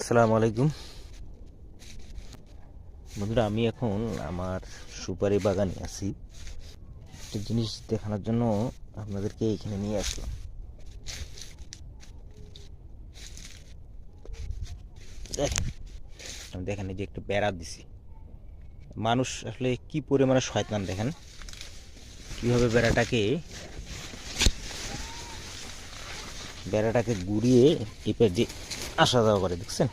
আসসালামু আলাইকুম। বন্ধুরা, আমি এখন আমার সুপারি বাগানে আছি। একটা জিনিস দেখানোর জন্য আপনাদেরকে এখানে নিয়ে আসলাম। আমি দেখেন যে একটু বেড়া দিছি। মানুষ আসলে কি পরিমাণে শয়তান দেখেন? কীভাবে বেড়াটাকে বেড়াটাকে ঘুরিয়ে টিপে যে আসা যাওয়া করে, দেখছেন?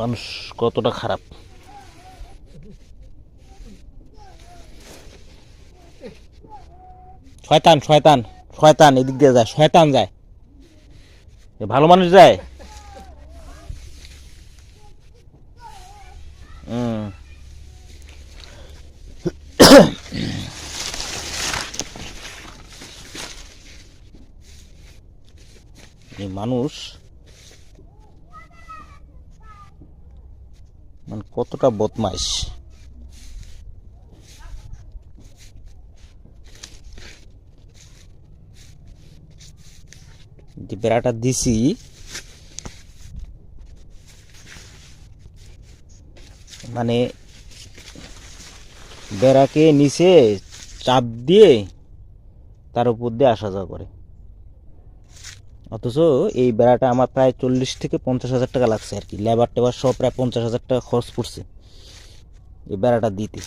মানুষ কতটা খারাপ? শয়তান শয়তান শয়তান, এদিক দিয়ে যায়, শয়তান যায়। ভালো মানুষ যায়? এই মানুষ মানে কতটা বদমাইশ। বেড়াটা দিছি মানে বেড়াকে নিচে চাপ দিয়ে তার উপর দিয়ে আসা যাওয়া করে। অথচ এই বেড়াটা আমার প্রায় চল্লিশ থেকে পঞ্চাশ হাজার টাকা লাগছে আর কি। লেবার টেবার সব প্রায় পঞ্চাশ হাজার টাকা খরচ পড়ছে এই বেড়াটা দিতে।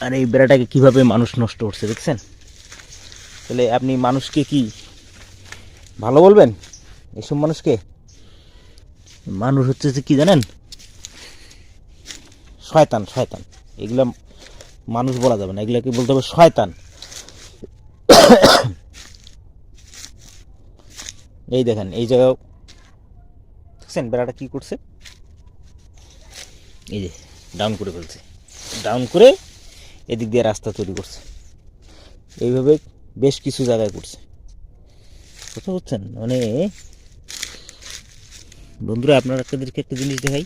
আর এই বেড়াটাকে কীভাবে মানুষ নষ্ট করছে দেখছেন? তাহলে আপনি মানুষকে কি ভালো বলবেন? এইসব মানুষকে? মানুষ হচ্ছে যে কি জানেন? শয়তান শয়তান। এগুলা মানুষ বলা যাবে না। এগুলাকে বলতে হবে শয়তান। এই দেখেন, এই জায়গাও দেখছেন বেড়াটা কি করছে? এই যে ডাউন করে ফেলছে। ডাউন করে এদিক দিয়ে রাস্তা তৈরি করছে। এইভাবে বেশ কিছু জায়গায় করছে। কথা বুঝছেন মানে বন্ধুরা, আপনারা আপনাদেরকে একটা জিনিস দেখাই।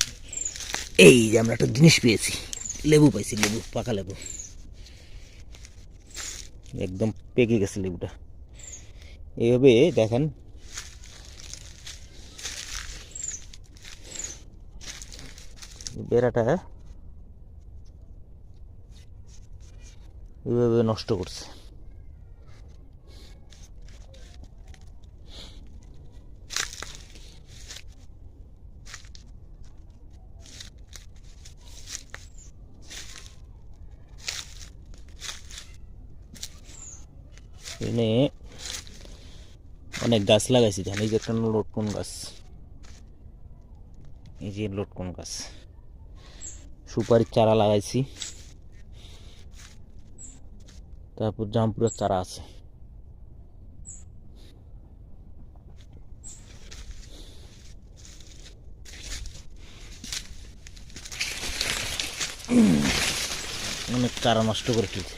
এই যে আমরা একটা জিনিস পেয়েছি। লেবু পাইছি, লেবু, পাকা লেবু। একদম পেকে গেছে লেবুটা। এইভাবে দেখেন বেড়াটা এইভাবে নষ্ট করছে এখানে অনেক গাছ লাগাইছি ধান এই যে একটা লটকন গাছ এই যে লটকন গাছ সুপারির চারা লাগাইছি। তারপর জামপুরের চারা আছে। অনেক চারা নষ্ট করে ফেলছে।